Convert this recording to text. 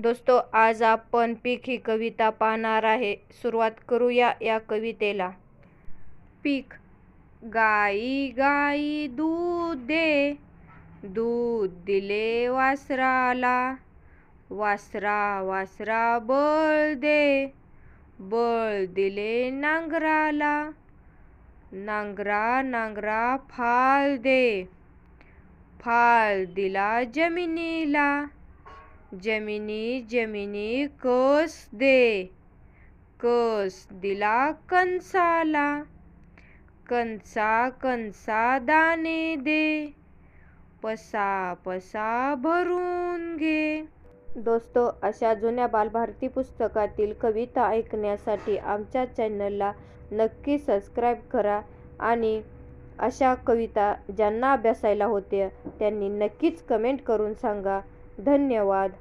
दोस्तो आज आपण पीक ही कविता पाहणार आहे. सुरुवात करूया या कवितेला. पीक. गाई गाई दूध दे. दूध दिले वासराला. वासरा वासरा बळ दे. बळ दिले नांगराला. नांगरा नांगरा फाल दे. फाल दिला जमिनीला. जमिनी जमिनी कस दे? कस दिला कंसाला? कंसा कणसा दाणे दे. पसा पसा भरून घे. दोस्तो अशा जुन्या बालभारती पुस्तकातील कविता ऐकण्यासाठी आमच्या चॅनलला नक्की सबस्क्राईब करा आणि अशा कविता ज्यांना अभ्यासायला होत्या त्यांनी नक्कीच कमेंट करून सांगा. धन्यवाद.